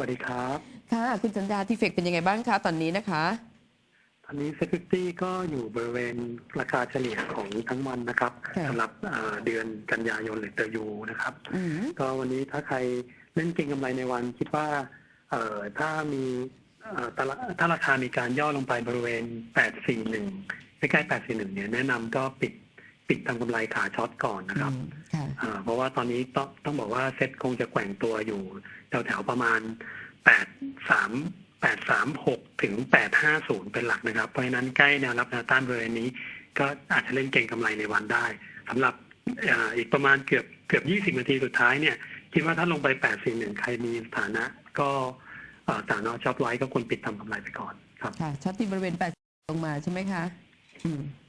วัสดีครับ ค่ะ คุณสัญญาทีเฟกเป็นยังไงบ้างคะตอนนี้นะคะตอนนี้ Security ก็อยู่บริเวณราคาเฉลี่ยของทั้งวันนะครับค่ะสำหรับเอ่อเดือนกันยายนหรือเตอร์ยูนะครับอืมก็วันนี้ถ้าใครเล่นเก็งกำไรในวันคิดว่าเอ่อถ้ามีเอ่อตลาดถ้าราคามีการย่อลงไปบริเวณ 841ใกล้ๆ841 เนี่ยแนะนำก็ปิด ปิดทำกำไรขาช็อตก่อนนะครับอืมค่ะอ่าเพราะว่าตอนนี้ต้องต้องบอกว่าเซ็ตคงจะแกว่งตัวอยู่แถวๆประมาณ8 3 8 3 6ถึง8 5 0เป็นหลักนะครับ เพราะฉะนั้นใกล้แนวรับแนวต้านบริเวณนี้ ก็อาจจะเล่นเก่งกำไรในวันได้สำหรับอ่าอีกประมาณเกือบเกือบ20นาทีสุดท้ายเนี่ย คิดว่าถ้าลงไป8 4 1ใครมีสถานะ ก็อ่าสถานะช็อปไว้ก็ควรปิดทำกำไรไปก่อนครับค่ะช็อตที่บริเวณแปดลงมาใช่ไหมคะ อืมเอ่อ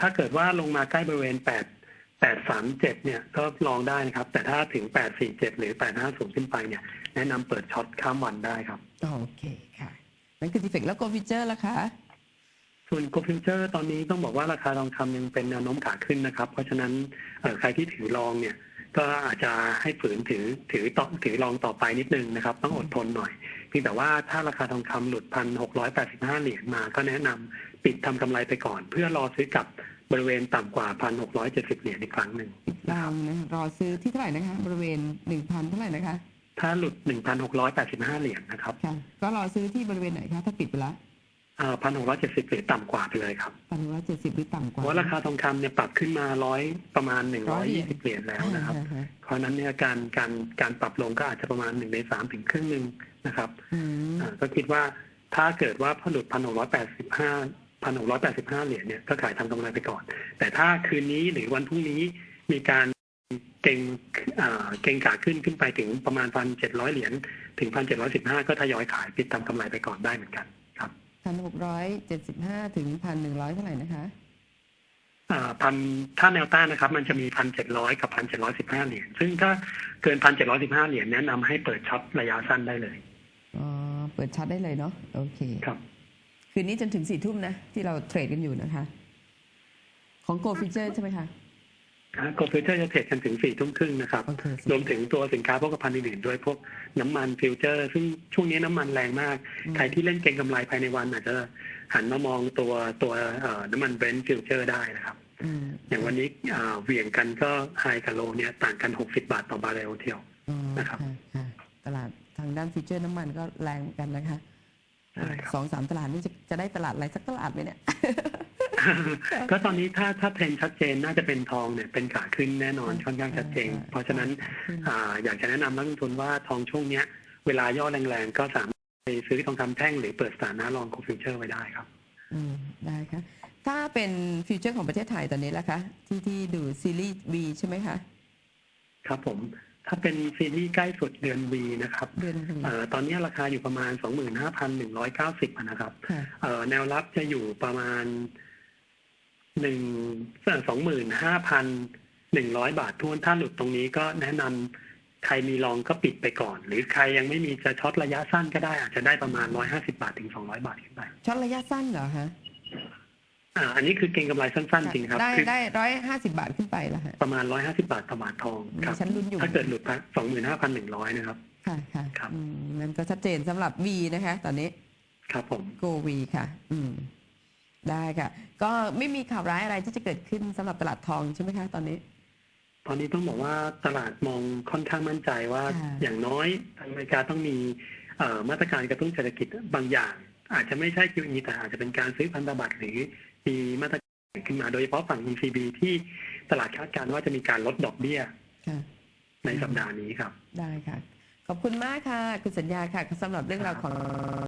ถ้าเกิดว่าลงมาใกล้บริเวณ8 837เนี่ยก็ลองได้นะครับ แต่ถ้าถึง847หรือ850ขึ้นไปเนี่ย แนะนำเปิดช็อตข้ามวันได้ครับ โอเคค่ะ นั่นคือทีเฟกแล้วโกฟิเจอร์ล่ะคะส่วนโกลฟิวเจอร์ตอนนี้ต้องบอกว่าราคาทองคำยังเป็นแนวโน้มขาขึ้นนะครับ เพราะฉะนั้นเอ่อใครที่ถือลองเนี่ย ก็อาจจะให้ฝืนถือถือต่อถือลองต่อไปนิดนึงนะครับ ต้องอดทนหน่อยเพียงแต่ว่าถ้าราคาทองคำหลุดพันหกร้อยแปดสิบห้าเหรียญมาก็แนะนำ ปิดทำกำไรไปก่อน เพื่อรอซื้อกลับบริเวณต่ำกว่าพันหกร้อยเจ็ดสิบเหรียญอีกครั้งหนึ่งลองนะรอซื้อที่เท่าไหร่นะคะ บริเวณหนึ่งพันเท่าไหร่นะคะ ถ้าหลุดหนึ่งพันหกร้อยแปดสิบห้าเหรียญนะครับค่ะก็รอซื้อที่บริเวณไหนคะถ้าปิดไปละพันหกร้อยเจ็ดสิบหรือต่ำกว่าไปเลยครับพันร้อยเจ็ดสิบหรือต่ำกเพว่าราะว่าราคาทองคำเนี่ยปรับขึ้นมาร้อยประมาณหนึ่งร้อยยี่สิบเหรียญแล้วนะครับอ่าฮะเพราะฉะนั้นเนี่ยการการการปรับลงก็อาจจะประมาณหนึ่งในสามถึงครึ่งหนึ่งนะครับอืมอ่าก็คิดว่าถ้าเกิดว่าพอหลุดพันหกร้อยแปดสิบห้า พันหกร้อยแปดสิบห้าเหรียญเนี่ยก็ขายทำกำไรไปก่อน แต่ถ้าคืนนี้หรือวันพรุ่งนี้มีการเก่งอ่าเก่งขาขึ้นขึ้นไปถึงประมาณพันเจ็ดร้อยเหรียญถึงพันเจ็ดร้อยสิบห้าก็ทยอยขายปิดทำกำไรไปก่อนได้เหมือนกันครับพันหกร้อยเจ็ดสิบห้าถึงพันหนึ่งร้อยเท่าไหร่นะคะอ่าพันถ้าแนวต้านนะครับ มันจะมีพันเจ็ดร้อยกับพันเจ็ดร้อยสิบห้าเหรียญซึ่งถ้าเกินพันเจ็ดร้อยสิบห้าเหรียญแนะนำให้เปิดช็อตระยะสั้นได้เลยอ๋อเปิดช็อตได้เลยเนาะโอเคครับ คืนนี้จนถึงสี่ทุ่มนะ ที่เราเทรดกันอยู่นะคะ ของโกฟิเจอร์ใช่ไหมคะโกลฟิวเจอร์จะเทรดกันถึงสี่ทุ่มครึ่งนะครับโอเครวมถึงตัวสินค้าโภคภัณฑ์อื่นๆด้วยพวกน้ำมันฟิวเจอร์ ซึ่งช่วงนี้น้ำมันแรงมาก ใครที่เล่นเก็งกำไรภายในวันอาจจะหันมามองตัวตัวเอ่อน้ำมันเบรนท์ฟิวเจอร์ได้นะครับอืมอย่างวันนี้อ่าเหวี่ยงกันก็ไฮกับโลเนี่ยต่างกัน 60 บาทต่อบาร์เรลเที่ยวอ๋อนะครับค่ะตลาดทางด้านฟิวเจอร์น้ำมันก็แรงเหมือนกันนะคะใช่ครับ สองสามตลาดนี่จะจะได้ตลาดอะไรสักตลาดไหมเนี่ย ก็ตอนนี้ถ้าถ้าเทรนด์ชัดเจนน่าจะเป็นทองเนี่ยเป็นขาขึ้นแน่นอนค่อนข้างชัดเจน เพราะฉะนั้นอ่าอยากจะแนะนำนักลงทุนว่าทองช่วงเนี้ย เวลาย่อแรงๆ ก็สามารถไปซื้อทองคำแท่งหรือเปิดสถานะลองโกลฟิวเจอร์ไว้ได้ครับ อืมได้ค่ะถ้าเป็นฟิวเจอร์ของประเทศไทยตอนนี้ล่ะคะ ที่ที่ดูซีรีส์ B ใช่ไหมคะ ครับผม ถ้าเป็นซีรีส์ใกล้สุดเดือน V นะครับเดือนเอ่อตอนนี้ราคาอยู่ประมาณ 25,190อะนะครับค่ะเอ่อแนวรับจะอยู่ประมาณหนึ่งสองหมื่นห้าพันหนึ่งร้อยบาททวนถ้าหลุดตรงนี้ก็แนะนำใครมีลองก็ปิดไปก่อน หรือใครยังไม่มีจะช็อตระยะสั้นก็ได้อาจจะได้ประมาณร้อยห้าสิบาทถึงสองร้อยบาทขึ้นไปช็อตระยะสั้นเหรอคะ อ่าอันนี้คือเก็งกำไรสั้นๆจริงครับได้คือได้ร้อยห้าสิบาทขึ้นไปละฮะประมาณร้อยห้าสิบาทต่อบาททองครับฉันลุ้นอยู่ถ้าเกิดหลุดสองหมื่นห้าพันหนึ่งร้อยนะครับ ค่ะค่ะครับอืมนั่นก็ชัดเจนสำหรับ V นะคะ ตอนนี้ ครับผมโกวีค่ะ อืม ได้ค่ะ ก็ไม่มีข่าวร้ายอะไรที่จะเกิดขึ้นสำหรับตลาดทองใช่ไหมคะ ตอนนี้ ตอนนี้ต้องบอกว่าตลาดมองค่อนข้างมั่นใจว่าค่ะอย่างน้อยทางอเมริกาต้องมีเอ่อมาตรการกระตุ้นเศรษฐกิจบางอย่าง อาจจะไม่ใช่ QE แต่อาจจะเป็นการซื้อพันธบัตรหรือ มีมาตรการขึ้นมาโดยเฉพาะฝั่ง ECB ที่ตลาดคาดการณ์ว่าจะมีการลดดอกเบี้ยค่ะ ในสัปดาห์นี้ครับ ได้ค่ะ ขอบคุณมากค่ะ คุณสัญญาค่ะสำหรับเรื่องราวของ